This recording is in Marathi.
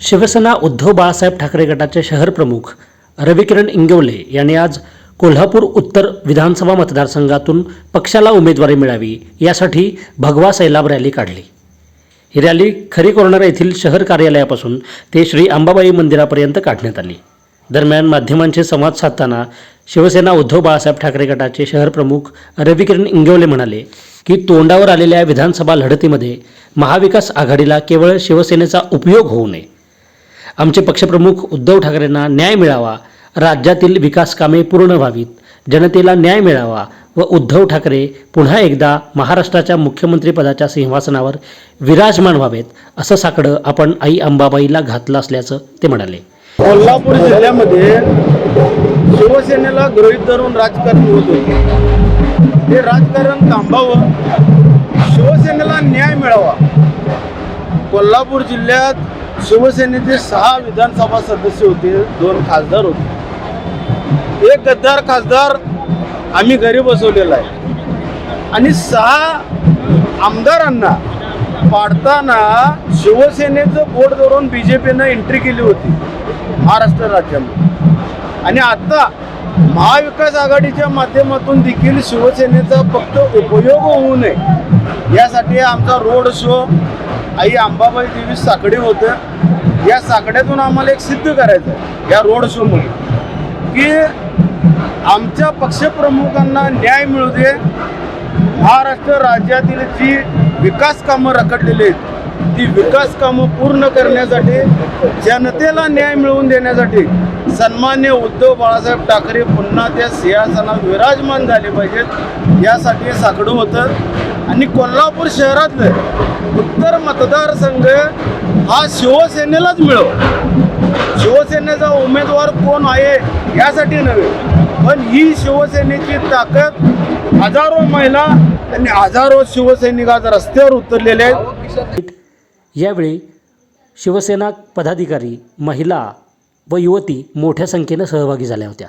शिवसेना उद्धव बाळासाहेब ठाकरे गटाचे शहर प्रमुख रविकिरण इंगवले यांनी आज कोल्हापूर उत्तर विधानसभा मतदारसंघातून पक्षाला उमेदवारी मिळावी यासाठी भगवा सैलाब रॅली काढली. ही रॅली खरी कॉर्नर येथील शहर कार्यालयापासून ते श्री अंबाबाई मंदिरापर्यंत काढण्यात आली. दरम्यान माध्यमांशी संवाद साधताना शिवसेना उद्धव बाळासाहेब ठाकरे गटाचे शहर प्रमुख रविकिरण इंगवले म्हणाले की तोंडावर आलेल्या विधानसभा लढतीमध्ये महाविकास आघाडीला केवळ शिवसेनेचा उपयोग होऊ नये आमचे पक्षप्रमुख उद्धव ठाकरेंना न्याय मिळावा राज्यातील विकास कामे पूर्ण व्हावीत जनतेला न्याय मिळावा व उद्धव ठाकरे पुन्हा एकदा महाराष्ट्राच्या मुख्यमंत्रीपदाच्या सिंहासनावर विराजमान व्हावेत असं साकडं आपण आई अंबाबाईला घातलं असल्याचं ते म्हणाले. कोल्हापूर जिल्ह्यामध्ये शिवसेनेला गृहित धरून राजकारण होत होते. हे राजकारण थांबावं शिवसेनेला न्याय मिळावा. कोल्हापूर जिल्ह्यात शिवसेनेचे सहा विधानसभा सदस्य होते दोन खासदार होते. एक गद्दार खासदार आम्ही घरी बसवलेला आहे. आणि सहा आमदारांना पाडताना शिवसेनेचं बोट धरून बी जे पीनं एंट्री केली होती महाराष्ट्र राज्यामध्ये. आणि आता महाविकास आघाडीच्या माध्यमातून देखील शिवसेनेचा फक्त उपयोग होऊ नये. यासाठी आमचा रोड शो आई अंबाबाई देवी साकडे होतं. या साकड्यातून आम्हाला एक सिद्ध करायचं आहे या रोड शोमध्ये की आमच्या पक्षप्रमुखांना न्याय मिळू दे. महाराष्ट्र राज्यातील जी विकास कामं रखडलेली आहेत ती विकास कामं पूर्ण करण्यासाठी जनतेला न्याय मिळवून देण्यासाठी सन्मान्य उद्धव बाळासाहेब ठाकरे पुन्हा त्या सिंहासनात विराजमान झाले पाहिजेत. यासाठी साकडं होतं. आणि कोल्हापूर शहरातलं उत्तर मतदारसंघ हा शिवसेनेलाच मिळव. शिवसेनेचा उमेदवार कोण आहे यासाठी नव्हे पण ही शिवसेनेची ताकद हजारो महिला आणि हजारो शिवसैनिक आज रस्त्यावर उतरलेले आहेत. यावेळी शिवसेना पदाधिकारी महिला व युवती मोठ्या संख्येनं सहभागी झाल्या होत्या.